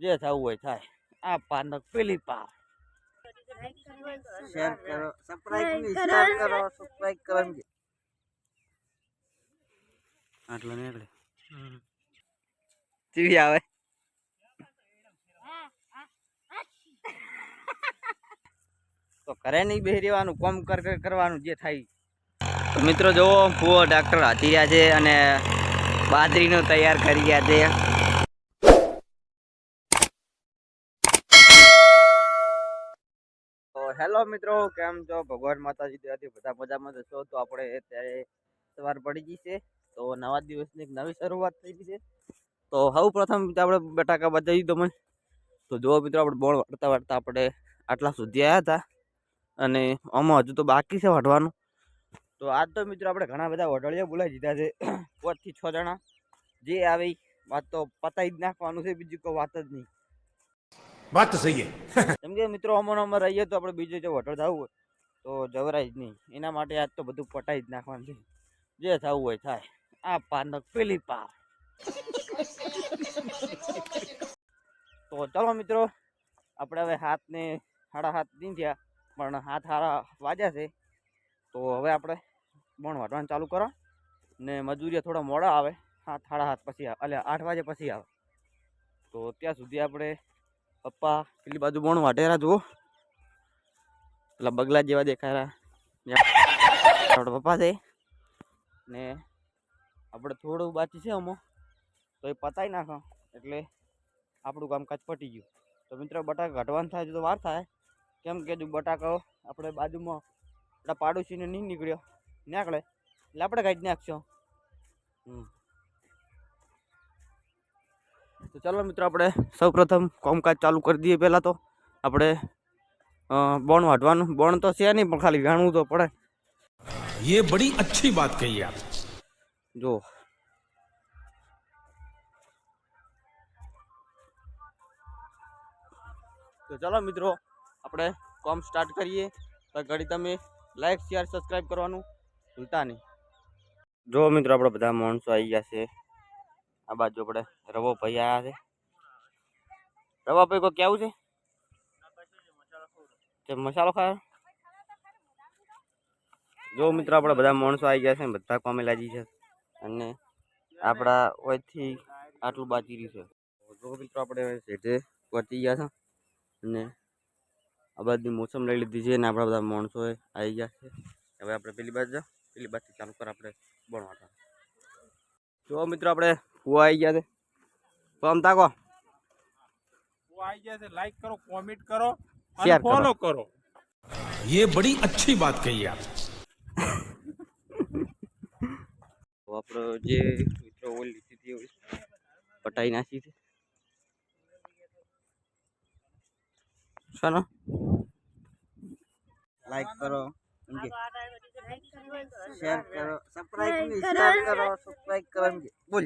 જે થવું હોય થાય. આ પાનક પેલી પાવ શેર કરો સબસ્ક્રાઇબ. શેર કરો સબસ્ક્રાઇબ કરો આટલા ને આટલો ટીવી આવે. તો ઘરે નહીં બેસી રહેવાનું કોમ કર કર કરવાનું જે થાય. તો મિત્રો જુઓ ભૂવો ડાક્ટર હાથી રહ્યા છે અને બાજરીનું તૈયાર કરી રહ્યા છે. હેલો મિત્રો, કેમ છો? ભગવાન માતાજી દયાથી બધા મજામાં જશો તો આપણે અત્યારે સવાર પડી ગઈ છે, તો નવા દિવસની એક નવી શરૂઆત થઈ ગઈ છે. તો સૌ પ્રથમ આપણે બટાકા બતાવી મને. તો જુઓ મિત્રો, આપણે બોણ વાળતા વાળતા આપણે આટલા સુધી આવ્યા હતા, અને આમાં હજુ તો બાકી છે વાઢવાનું. તો આજ તો મિત્રો આપણે ઘણા બધા વઢળિયા બોલાવી દીધા છે પાંચથી છ જણા. જે આવી વાત તો પતાવી જ નાખવાનું છે, બીજી કોઈ વાત જ નહીં. વાત તો સહી કેમ કે મિત્રો અમોન અમારે રહીએ તો આપણે બીજે જો હોટલ થવું હોય, તો જવરાય જ નહીં. એના માટે આજ તો બધું પટાઈ જ નાખવાનું છે. જે થવું હોય થાય. આ પાનક પેલી પા તો ચલો મિત્રો, આપણે હવે હાથને સાડા હાથ નહીં થયા પણ હાથ હારા વાજ્યા છે. તો હવે આપણે બણ વાટવાનું ચાલુ કરો. ને મજૂરીઓ થોડા મોડા આવે. હાથ સાડા હાથ પછી આવે. એટલે આઠ વાગે પછી આવે. તો ત્યાં સુધી આપણે પપ્પા, પેલી બાજુ બોણ વાટેરા જુઓ. પેલા બગલા જેવા દેખાયા પપ્પા છે. ને આપણે થોડું બાકી છે અમો તો એ પતાવી નાખો. એટલે આપણું કામકાજ પટી ગયું. તો મિત્રો, બટાકા ઘટવાનું થાય તો વાર થાય. કેમ કે જો બટાકા આપણે બાજુમાં આપણા પાડોશીને નહીં નીકળ્યો. નીકળે એટલે આપણે કાઢી નાખશું. હમ. તો ચાલો મિત્રો આપણે સૌપ્રથમ કામકાજ ચાલુ કરી દઈએ પહેલાં તો આપણે અ, બોણ વાઢવાનું બોણ તો છે નહીં પણ ખાલી ગાણવું તો પડે ये बड़ी अच्छी बात कही आप જો તો ચાલો મિત્રો આપણે કોમ સ્ટાર્ટ કરીએ તો ઘડી તમે લાઈક શેર સબસ્ક્રાઈબ કરવાનું ભૂલતા નહીં જો મિત્રો આપણે બધા માણસો આવી ગયા છે આ બાજુ આપણે રવો ભાઈ આવ્યા છે. રવા ભાઈ કોઈ કેવું છે? તે મસાલો ખાયો? જો મિત્રો આપણે બધા માણસો આવી ગયા છે બધા કોમે લાગી છે. અને આપણા ઓયથી આટલું બાકી રહ્યું છે. જો મિત્રો આપણે શેઠે વર્તી ગયા છે. અને આ બાજુ મોસમ લઈ લીધી છે અને આપણા બધા માણસો આવી ગયા છે. હવે આપણે પેલી બાજુ પેલી બાજુથી ચાલુ કર આપણે ભણવા જો મિત્રો આપણે ફુવા આવી ગયા છે તો આમ તાકો આવી જાય છે લાઈક કરો કોમેન્ટ કરો Share અને કરો. ફોલો કરો ये बड़ी अच्छी बात कही आप તો આપણે જે મિત્રો ઓલ લીધી હતી એવી પટાઈ નાખી છે શાનો લાઈક કરો એમ કે. શેર Like કરો સબસ્ક્રાઇબ ની Like શેર કરો. કરો સબસ્ક્રાઇબ કરો એમ કે. બોલ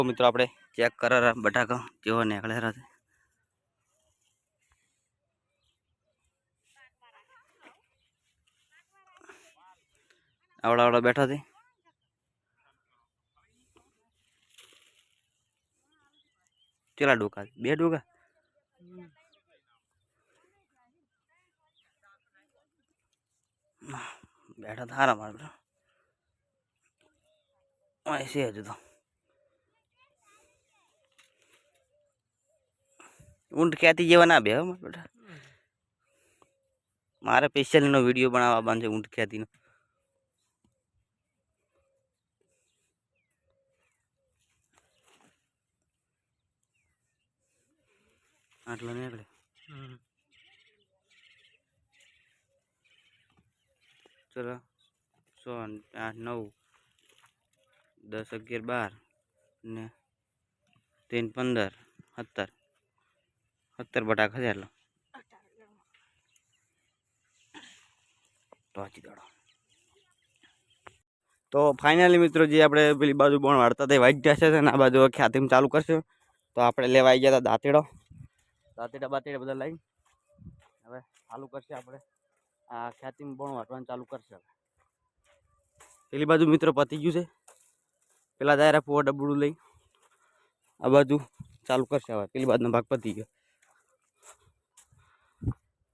મિત્રો, આપણે ચેક કરારા બટાકા કેવો નીકળે છે. આવડા આવડા બેઠા છે. કેટલા ડોકા? બે ડોકા? બેઠા સારા મારે છે હજુ તો. ઊંટ ખ્યાતિ જેવા ના બે હો મારા બેટા મારે સ્પેશિયલ એનો વીડિયો બનાવવા બાંધે ઊંટ ખ્યાતિનો આટલો નીકળે ચલો સો આઠ નવ દસ અગિયાર બાર ને ત્રણ પંદર સત્તર. સત્તર બટાકા છે લો તો ફાઈનલી મિત્રો જે આપણે પેલી બાજુ બોણ વાળતા હતા વાઈટ જશે અને આ બાજુ ખ્યાતિમ ચાલુ કરશે. તો આપણે લેવા આવી ગયા હતા દાંતેડો. દાંતેડા બાતેડા બધા લઈ હવે ચાલુ કરશે આપણે. આ ખ્યાતિમ બોણ વાટવાનું ચાલુ કરશે હવે. પેલી બાજુ મિત્રો પતી ગયું છે. પેલા દાયરા ફુવા ડબડું લઈ. આ બાજુ ચાલુ કરશે હવે. પેલી બાજુનો ભાગ પતી ગયો.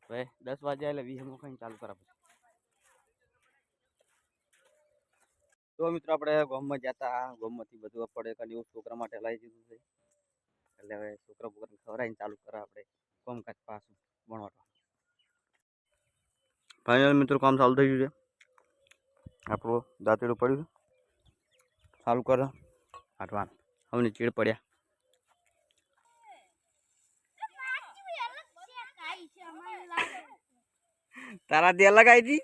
હવે દસ વાગ્યા એટલે વીસ મુખાઈને ચાલુ કરા પછી. તો મિત્રો આપણે ગોમમાં જતા, ગોમમાંથી બધું પડે ખાલી એવું છોકરા માટે લાવી દીધું છે. એટલે હવે છોકરા બોકરાને ખવડાવીને ચાલુ કરા આપણે કામકાજ પાછું ભણવા ફાઇનલ મિત્રો કામ ચાલુ થઈ ગયું છે. આપણું દાંતેડું પડ્યું ચાલુ કરો. હાટવાન હવે ચીડ પડ્યા. તારાથી અલગ આવી હતી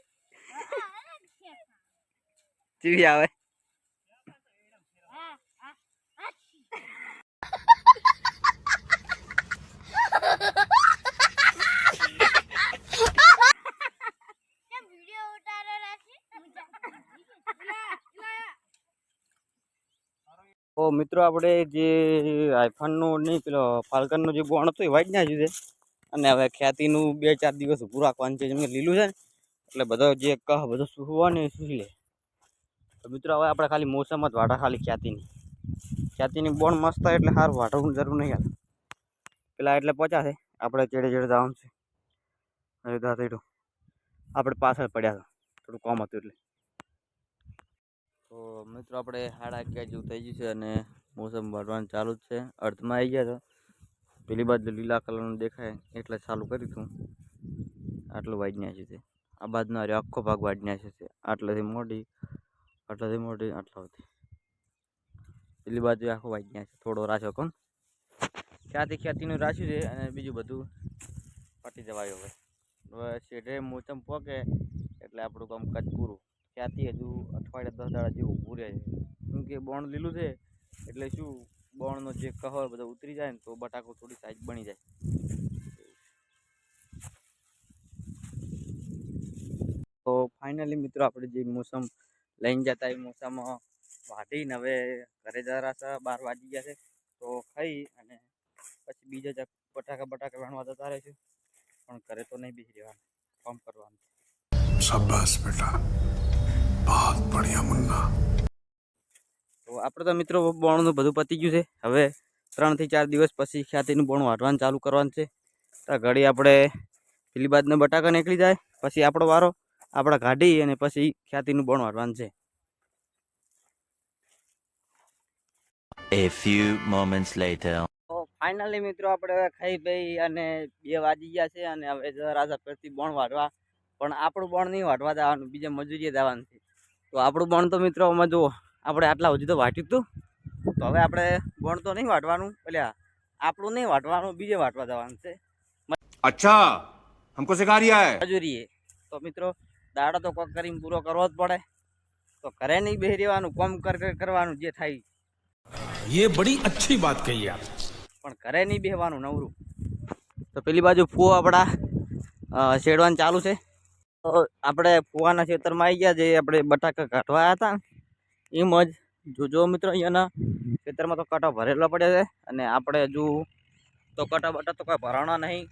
ચીડી આવે. મિત્રો, આપણે જે આઈફોનનું નહીં, પેલો ફાલ્કનનું જે બોણ હતું એ વાઈટ જુદે છે. અને હવે ખેતીનું બે ચાર દિવસ ઊભું રાખવાનું છે. જેમ લીલું છે એટલે બધો જે કહ બધો ને એ સૂઈ લે. મિત્રો, હવે આપણે ખાલી મોસમ જ વાટા ખાલી ખ્યાતિની. ખ્યાતિની બોણ મસ્ત હોય એટલે સારું વાટવું જરૂર નહીં આવે પેલા એટલે પચાસ આપણે ચેડે ચેડે જવાનું છે. આપણે પાછળ પડ્યા હતા, થોડું કામ હતું એટલે. તો મિત્રો, આપણે સાડા અગિયાર જેવું થઈ ગયું છે અને મોસમ વાટવાનું ચાલુ જ છે. અર્ધમાં આવી ગયા તો. પેલી બાજુ લીલા કલરનું દેખાય એટલે ચાલુ કરી હતું આટલું વાઈટ છે છે આ બાજુનો અરે આખો ભાગ વાઈટ છે છે આટલાથી મોટી આટલાથી મોટી આટલા પેલી બાજુ આખો વાઈટ છે. થોડો રાખ્યો કોણ? ક્યાંથી ખ્યાતિનું રાખ્યું છે અને બીજું બધું પટી જવાયું હવે. હવે શેઢે મોસમ પોકે એટલે આપણું કામ કચ્છ પૂરું. ક્યાંથી હજુ અઠવાડિયા દસ દાડા જેવું ઊભું છે. કેમ કે બોણ લીલું છે એટલે શું બોણનો જે કવર બધો ઉતરી જાય ને તો બટાકો થોડી સાઈઝ બની જાય. તો ફાઇનલી મિત્રો આપણે જે મોસમ લઈને જતા એ મોસમ વાટીને હવે ઘરે જરા બાર વાગી ગયા છે. તો ખાઈ અને પછી બીજા જ બટાકા બટાકા વેણવા જતા રહે છે પણ ઘરે તો નહીં બીજી રહેવાનું, કામ કરવાનું. શાબાશ બેટા. બહુ બઢિયા મુન્ના. તો આપણે તો મિત્રો બોણનું બધું પતી ગયું છે. હવે ત્રણથી ચાર દિવસ પછી ખ્યાતિનું બોણ વાટવાનું ચાલુ કરવાનું છે. તો ઘડી આપણે પેલી બાજુના બટાકા નીકળી જાય પછી આપણો વારો આપણે કાઢી અને પછી ખ્યાતિનું બોણ વાટવાનું છે. A few moments later. Finally મિત્રો આપણે હવે ખાઈ પી અને બે વાગી ગયા છે અને હવે રાજા પરથી બોણ વાટવા પણ આપણું બોણ નહીં વાટવા જવાનું બીજે મજૂરીએ જવાનું છે. તો આપણું બોણ તો મિત્રો અમે જુઓ આપણે આટલા સુધી તો વાટ્યું હતું તો હવે આપણે બોણ તો નહીં વાટવાનું એટલે આપણું નહીં વાટવાનું બીજે વાટવા જવાનું છે अच्छा हमको सिखा रिया है મજૂરીએ તો મિત્રો દાડો તો કોક કરીને પૂરો કરવો જ પડે તો ઘરે નહીં બેસી રહેવાનું કોમ કર કર કરવાનું જે થાય ये बड़ी अच्छी बात कही आप પણ ઘરે નહીં બેસવાનું નવરું તો પેલી બાજુ ફૂવો આપણા અ, શેડવાનું ચાલુ છે તો આપણે ફુવાના ખેતરમાં આવી ગયા જે આપણે બટાકા કાઢવા આવ્યા હતા ને એમ જ. જોજો મિત્રો અહીંયાના ખેતરમાં તો કાંટા ભરેલા પડ્યા છે અને આપણે હજુ તો કાંટા બાટા તો કાંઈ ભરાણા નહીં.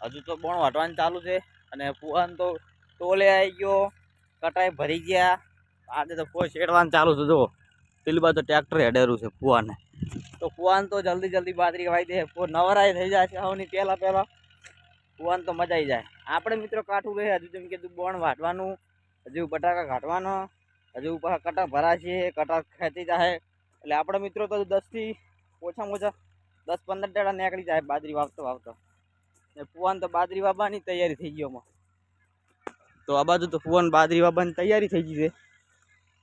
હજુ તો બોણ વાટવાનું ચાલુ છે અને પુવાન તો ટોલે આવી ગયો કટાઈ ભરી ગયા. આજે તો કોઈ શેડવાનું ચાલુ છે, જો. પેલી બાજુ ટ્રેક્ટર હેડેરું છે ફુવાને તો ફુવાન તો જલ્દી જલ્દી બાદરી વાઈ દે. નવરાય થઈ જાય છે હવની પહેલાં પહેલાં. ફુવાન તો મજા આવી જાય. આપણે મિત્રો કાઠું રહે, હજુ જેમ કીધું બોણ વાટવાનું હજુ બટાકા કાઢવાનો. હજુ પાછા કટા ભરાશે કટા ખેંચી જાય એટલે આપણે મિત્રો તો દસથી ઓછામાં ઓછા દસ પંદર દાડા નીકળી જાય બાજરી વાવતો વાવતો. ને ફુવાન તો બાજરી વાવવાની તૈયારી થઈ ગયો તો આ બાજુ તો ફુવાન બાજરી વાવવાની તૈયારી થઈ ગઈ છે.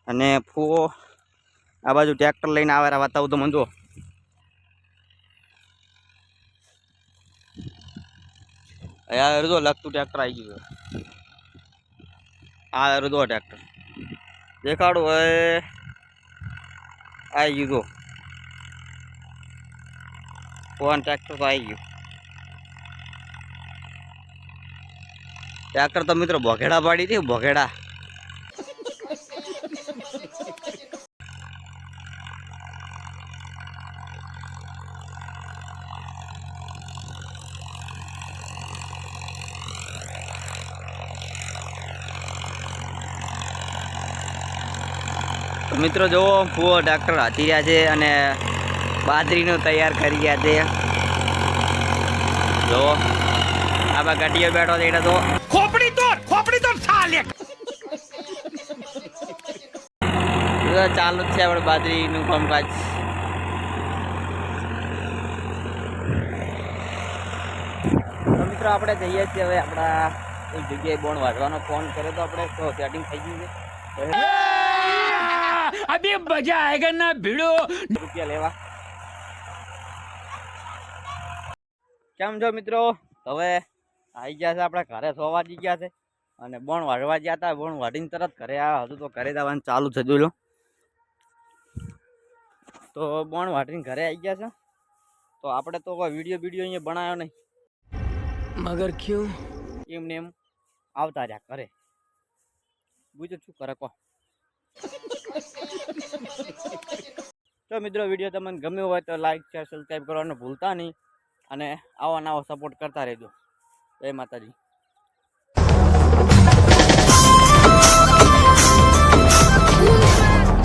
અને ફુવો આ બાજુ ટ્રેક્ટર લઈને આવેલા વાતાવું તો મંજો જો અહીંયા અડધો લગતું ટ્રેક્ટર આવી ગયું આ અડધો ટ્રેક્ટર. દેખાડો હવે. આવી ગયું જો. ફોન ટ્રેક્ટર તો આવી ગયું. ટ્રેક્ટર તો મિત્રો ભોગેડા પાડી હતી ભોગેડા. મિત્રો જુઓ કુવો ડાક્ટર હાથી રહ્યા છે અને બાદરીનું તૈયાર કરી ગયા છે. જુઓ આવા ગાડીઓ બેઠો છે એટલે તો ખોપડી તો ખોપડી તો ચાલે ચાલુ જ છે આપણે બાદરીનું કામકાજ. મિત્રો આપણે જઈએ છીએ હવે આપણા એક જગ્યાએ બોન વાંચવાનો ફોન કર્યો તો આપણે સેટિંગ થઈ ગયું છે. अभी मजा आएगा ना भिड़ो રૂપિયા લેવા કેમ છો મિત્રો હવે આવી ગયા છે આપણા ઘરે સો વાગી ગયા છે અને બોણ વાળવા ગયા હતા બોણ વાઢીને તરત ઘરે આવ્યા હતું તો ઘરે જવાનું ચાલુ છે જોઈ લો તો બોણ વાઢીને ઘરે આવી ગયા છે તો આપણે તો કોઈ વિડીયો વિડીયો અહીંયા બનાવ્યો નહીં मगर क्यों એમને એમ આવતા રહ્યા ઘરે બીજું શું કરે કહો તો મિત્રો વીડિયો તમને ગમ્યો હોય તો લાઈક શેર સબસ્ક્રાઈબ કરવાનું ભૂલતા નહીં અને આવા નવો સપોર્ટ કરતા રહેજો. જય માતાજી.